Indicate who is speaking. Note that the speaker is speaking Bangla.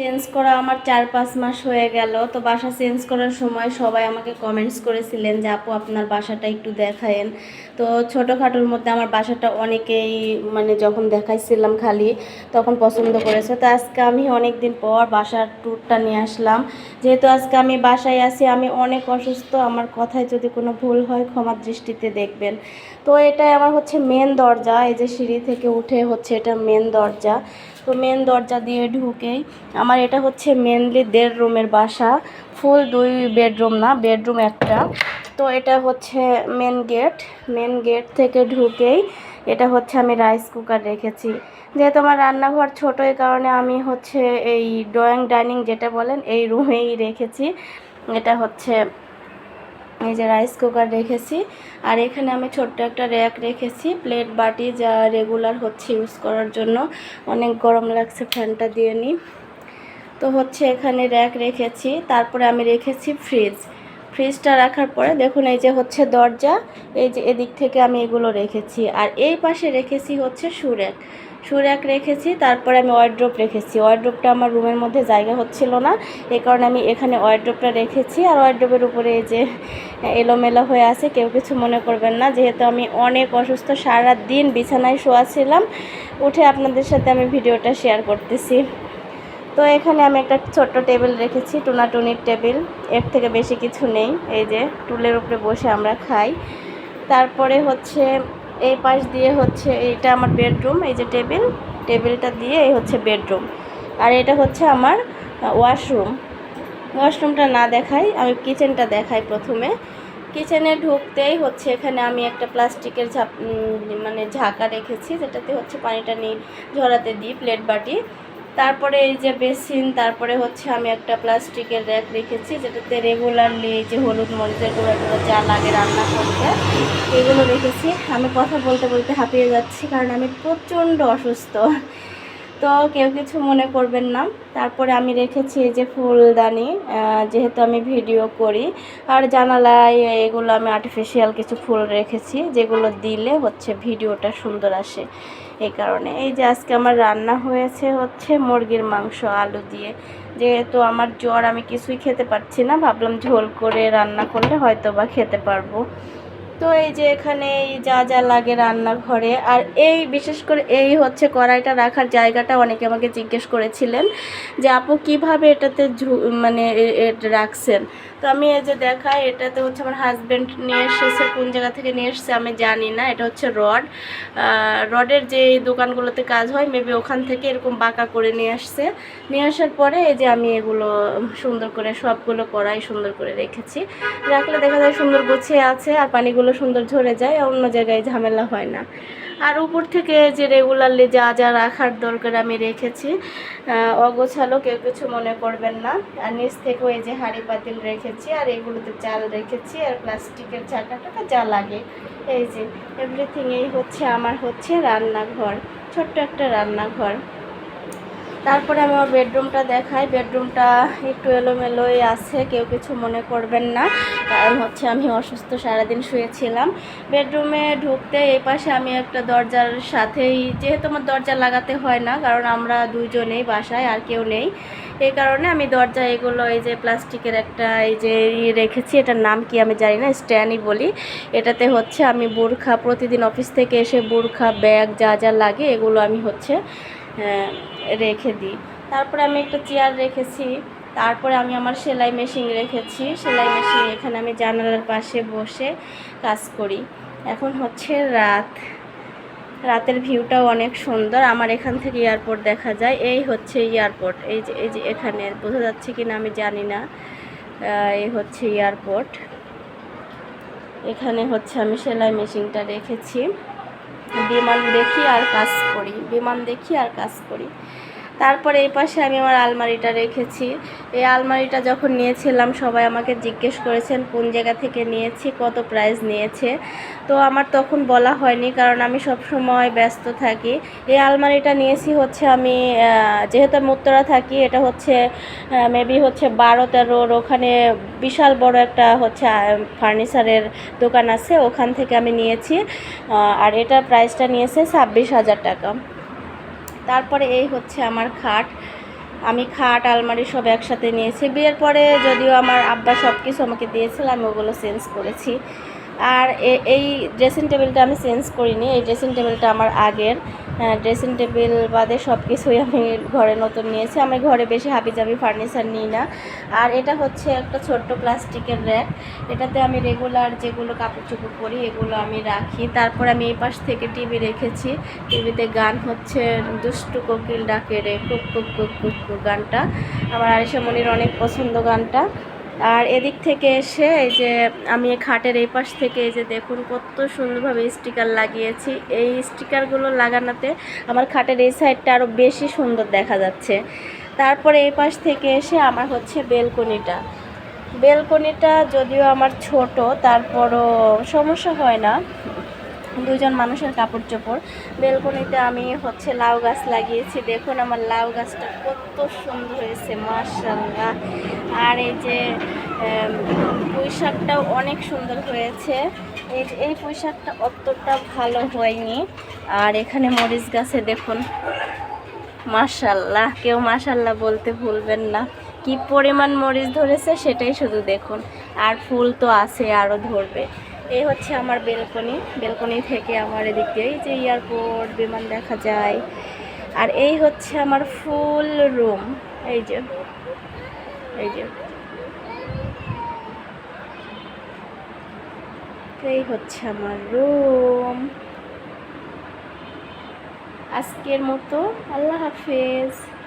Speaker 1: চেঞ্জ করা আমার চার পাঁচ মাস হয়ে গেল। তো বাসা চেঞ্জ করার সময় সবাই আমাকে কমেন্টস করেছিলেন যে, আপু, আপনার বাসাটা একটু দেখায়েন। তো ছোটোখাটোর মধ্যে আমার বাসাটা অনেকেই মানে যখন দেখাইছিলাম খালি, তখন পছন্দ করেছে। তো আজকে আমি অনেক দিন পর বাসার ট্যুরটা নিয়ে আসলাম। যেহেতু আজকে আমি বাসায় আছি, আমি অনেক অসুস্থ। আমার কথায় যদি কোনো ভুল হয়, ক্ষমার দৃষ্টিতে দেখবেন। তো এটাই আমার হচ্ছে মেন দরজা। এই যে সিঁড়ি থেকে উঠে হচ্ছে এটা মেন দরজা। তো মেন দরজা দিয়ে ঢুকেই। আমার এটা হচ্ছে মেনলি দেড় রুমের বাসা। ফুল দুই বেডরুম না বেডরুম একটা। তো এটা হচ্ছে মেন গেট মেন গেট থেকে ঢুকেই এটা হচ্ছে আমি রাইস কুকার রেখেছি। যেহেতু আমার রান্নাঘর ছোটো এই কারণে আমি হচ্ছে এই ড্রয়িং ডাইনিং যেটা বলেন, এই রুমেই রেখেছি। এটা হচ্ছে এই যে রাইস কুকার রেখেছি। আর এখানে আমি ছোট্ট একটা র্যাক রেখেছি। প্লেট বাটি যা রেগুলার হচ্ছে ইউজ করার জন্য। অনেক গরম লাগছে, ফ্যানটা দিয়ে নিই। তো হচ্ছে এখানে র্যাক রেখেছি। তারপরে আমি রেখেছি ফ্রিজ ফ্রিজটা রাখার পরে দেখুন, এই যে হচ্ছে দরজা। এই যে এদিক থেকে আমি এগুলো রেখেছি। আর এই পাশে রেখেছি হচ্ছে সুরেক সুরেক রেখেছি, তারপরে আমি ওয়ার্ড্রোপ রেখেছি। ওয়ার্ড্রোপটা আমার রুমের মধ্যে জায়গা হচ্ছিল না এই কারণে আমি এখানে ওয়ার্ড্রোপটা রেখেছি। আর ওয়ার্ড্রোপের উপরে যে এলোমেলো হয়ে আছে, কেউ কিছু মনে করবেন না। যেহেতু আমি অনেক অসুস্থ সারা দিন বিছানায় শোয়া ছিলাম, উঠে আপনাদের সাথে আমি ভিডিওটা শেয়ার করতেছি। তো এখানে আমি একটা ছোট্ট টেবিল রেখেছি, টুনাটুনির টেবিলের থেকে বেশি কিছু নেই, এই যে টুলের উপরে বসে আমরা খাই। তারপরে হচ্ছে এই পাশ দিয়ে হচ্ছে এটা আমার বেডরুম, এই যে টেবিল। টেবিলটা দিয়ে এই হচ্ছে বেডরুম। আর এটা হচ্ছে আমার ওয়াশরুম। ওয়াশরুমটা না দেখাই, আমি কিচেনটা দেখাই প্রথমে। কিচেনে ঢুকতেই হচ্ছে এখানে আমি একটা প্লাস্টিকের ঝাপ মানে ঝাঁকা রেখেছি, যেটাতে হচ্ছে পানিটা নিয়ে ঝরাতে দিই, প্লেট বাটি। তারপরে এই যে বেসিন, তারপরে হচ্ছে আমি একটা প্লাস্টিকের র্যাক রেখেছি, যেটাতে রেগুলারলি যে হলুদ মরিচের গুঁড়াগুলো যা লাগে রান্না করতে, এগুলো রেখেছি। আমি কথা বলতে বলতে হাঁপিয়ে যাচ্ছি, কারণ আমি প্রচণ্ড অসুস্থ। তো কেউ কিছু মনে করবেন না। তারপরে আমি রেখেছি যে ফুলদানি যেহেতু আমি ভিডিও করি। আর জানালায় এগুলো আমি আর্টিফিশিয়াল কিছু ফুল রেখেছি, যেগুলো দিলে হচ্ছে ভিডিওটা সুন্দর আসে এই কারণে। এই যে আজকে আমার রান্না হয়েছে হচ্ছে মুরগির মাংস, আলু দিয়ে। যেহেতু আমার জ্বর, আমি কিছুই খেতে পারছি না। ভাবলাম ঝোল করে রান্না করলে হয়তো বা খেতে পারব। তো এই যে এখানে এই যা যা লাগে রান্নাঘরে, আর এই বিশেষ করে এই হচ্ছে কড়াইটা রাখার জায়গাটা অনেকে আমাকে জিজ্ঞেস করেছিলেন যে, আপু, কীভাবে এটাতে মানে রাখছেন? তো আমি এই যে দেখাই, এটাতে হচ্ছে আমার হাজব্যান্ড নিয়ে এসেছে, কোন জায়গা থেকে নিয়ে এসেছে আমি জানি না, এটা হচ্ছে রড রডের যে দোকানগুলোতে কাজ হয় মেবি ওখান থেকে এরকম বাঁকা করে নিয়ে আসছে। নিয়ে আসার পরে এই যে আমি এগুলো সুন্দর করে সবগুলো কড়াই সুন্দর করে রেখেছি। রাখলে দেখা যায় সুন্দর গুছিয়ে আছে, আর পানিগুলো সুন্দর ঝরে যায়, অন্য জায়গায় ঝামেলা হয় না। আর উপর থেকে যে রেগুলারলি যা যা রাখার দরকার আমি রেখেছি অগোছালো কেউ কিছু মনে করবেন না। আর নিচ থেকেও এই যে হাঁড়ি পাতিল রেখেছি, আর এগুলোতে চাল রেখেছি, আর প্লাস্টিকের চাকাটা যা লাগে। এই যে এভরিথিং এই হচ্ছে, আমার হচ্ছে রান্নাঘর, ছোট্ট একটা রান্নাঘর। তারপরে আমি আমার বেডরুমটা দেখাই। বেডরুমটা একটু এলোমেলোই আছে কেউ কিছু মনে করবেন না কারণ হচ্ছে আমি অসুস্থ সারাদিন শুয়েছিলাম। বেডরুমে ঢুকতে এই পাশে আমি একটা দরজার সাথেই যেহেতু আমার দরজা লাগাতে হয় না কারণ আমরা দুজনেই বাসায় আর কেউ নেই। এই কারণে আমি দরজা এগুলো এই যে প্লাস্টিকের একটা এই যে রেখেছি এটার নাম কি আমি জানি না স্ট্যান্ডই বলি। এটাতে হচ্ছে আমি বোরখা প্রতিদিন অফিস থেকে এসে বোরখা ব্যাগ যা যা লাগে এগুলো আমি হচ্ছে আহ, রেখে দিই। তারপরে আমি একটা চেয়ার রেখেছি। তারপরে আমি আমার সেলাই মেশিন রেখেছি। সেলাই মেশিন এখানে আমি জানালার পাশে বসে কাজ করি। এখন হচ্ছে রাত। রাতের ভিউটাও অনেক সুন্দর। আমার এখান থেকে এয়ারপোর্ট দেখা যায়। এই হচ্ছে এয়ারপোর্ট। এই যে এই যে এখানে বোঝা যাচ্ছে কি না আমি জানি না। এই হচ্ছে এয়ারপোর্ট। এখানে হচ্ছে আমি সেলাই মেশিনটা রেখেছি। বিমান দেখি আর কাজ করি। বিমান দেখি আর কাজ করি। তারপরে এই পাশে আমি আমার আলমারিটা রেখেছি। এই আলমারিটা যখন নিয়েছিলাম, সবাই আমাকে জিজ্ঞেস করেছেন, কোন জায়গা থেকে নিয়েছি, কত প্রাইস নিয়েছে? তো আমার তখন বলা হয়নি, কারণ আমি সব সময় ব্যস্ত থাকি। এই আলমারিটা নিয়েছি হচ্ছে আমি যেহেতু আমি উত্তরা থাকি, এটা হচ্ছে মেবি হচ্ছে বারো তেরোর ওখানে বিশাল বড় একটা হচ্ছে ফার্নিচারের দোকান আছে, ওখান থেকে আমি নিয়েছি। আর এটার প্রাইসটা নিয়েছে ছাব্বিশ হাজার টাকা। তারপরে এই হচ্ছে আমার খাট। আমি খাট, আলমারি সব একসাথে নিয়েছি। বিয়ের পরে যদিও আমার আব্বা সব কিছু আমাকে দিয়েছিল, আমি ওগুলো চেঞ্জ করেছি। আর এই ড্রেসিং টেবিলটা আমি চেঞ্জ করিনি। এই ড্রেসিং টেবিলটা আমার আগের। ড্রেসিং টেবিল বাদে সব কিছুই আমি ঘরে নতুন নিয়েছি। আমি ঘরে বেশি হাবিজাবি ফার্নিচার নিই না। আর এটা হচ্ছে একটা ছোট্ট প্লাস্টিকের র্যাক এটাতে আমি রেগুলার যেগুলো কাপড় চোপড় পরি, এগুলো আমি রাখি। তারপর আমি এই পাশ থেকে টিভি রেখেছি। টিভিতে গান হচ্ছে, দুষ্টু কোকিল ডাকে রে কুক কুক কুক কুক গানটা। আমার আরিশা মনির অনেক পছন্দ গানটা। আর এদিক থেকে এসে এই যে আমি খাটের এই পাশ থেকে এই যে দেখুন কত সুন্দরভাবে স্টিকার লাগিয়েছি। এই স্টিকারগুলো লাগানোতে আমার খাটের এই সাইডটা আরও বেশি সুন্দর দেখা যাচ্ছে। তারপরে এই পাশ থেকে এসে আমার হচ্ছে বেলকনিটা। বেলকনিটা যদিও আমার ছোট, তারপরও সমস্যা হয় না। দুজন মানুষের কাপড় চোপড় বেলকনিতে আমি হচ্ছে লাউ গাছ লাগিয়েছি। দেখুন আমার লাউ গাছটা কত সুন্দর হয়েছে মার্শাল্লাহ আর এই যে উম, পুঁই শাকটাও অনেক সুন্দর হয়েছে। এই এই অতটা ভালো হয়নি। আর এখানে মরিচ গাছে দেখুন মাশাল্লাহ কেউ মাশাল্লাহ বলতে ভুলবেন না। কি পরিমাণ মরিচ ধরেছে সেটাই শুধু দেখুন। আর ফুল তো আছে আরও ধরবে। এই হচ্ছে আমার বেলকনি। বেলকনি থেকে আমার এদিক এই যে এয়ারপোর্ট বিমান দেখা যায়। আর এই হচ্ছে আমার ফুল রুম। এই যে এই হচ্ছে আমার রুম আজকের মতো আল্লাহ হাফেজ।